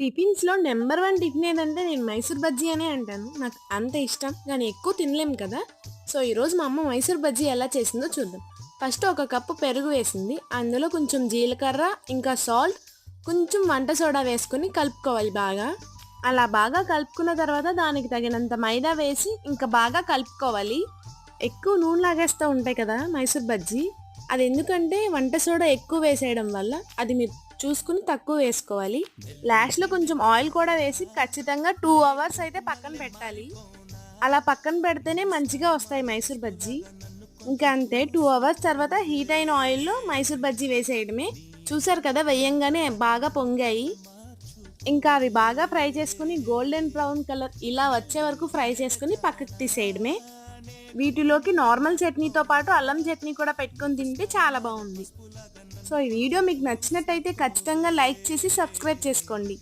టిఫిన్స్‌లో number one tiffin ఏదంటే నేను మైసూర్ బజ్జీ అనే అంటాను. నాకు అంత ఇష్టం. కానీ ఎక్కువ తినలేం కదా! సో, ఈరోజు మా అమ్మ మైసూర్ బజ్జీ ఎలా చేసిందో చూద్దాం. ఫస్ట్ ఒక కప్పు పెరుగు వేసింది. అందులో కొంచెం జీలకర్ర, ఇంకా సాల్ట్, కొంచెం వంట సోడా వేసుకొని కలుపుకోవాలి బాగా. అలా బాగా కలుపుకున్న తర్వాత దానికి తగినంత మైదా వేసి ఇంకా బాగా కలుపుకోవాలి. ఎక్కువ నూనె లాగేస్తూ ఉంటాయి కదా మైసూర్ బజ్జీ. అది ఎందుకంటే వంట సోడా ఎక్కువ వేసేయడం వల్ల అది మీరు చూసుకుని తక్కువ వేసుకోవాలి. లాస్ట్‌లో కొంచెం ఆయిల్ కూడా వేసి ఖచ్చితంగా టూ అవర్స్ అయితే పక్కన పెట్టాలి. అలా పక్కన పెడితేనే మంచిగా వస్తాయి మైసూర్ బజ్జీ. ఇంకా అంతే టూ అవర్స్ తర్వాత హీట్ అయిన ఆయిల్‌లో మైసూర్ బజ్జీ వేసేయడమే. చూసారు కదా వేయంగానే బాగా పొంగాయి. ఇంకా అవి బాగా ఫ్రై చేసుకుని గోల్డెన్ బ్రౌన్ కలర్ ఇలా వచ్చే వరకు ఫ్రై చేసుకుని పక్కకు తీసేయడమే. వీటిలోకి నార్మల్ చట్నీతో పాటు అల్లం చట్నీ కూడా పెట్టుకొని తింటే చాలా బాగుంది సో, ఈ వీడియో మీకు నచ్చినట్టయితే ఖచ్చితంగా లైక్ చేసి సబ్స్క్రైబ్ చేసుకోండి.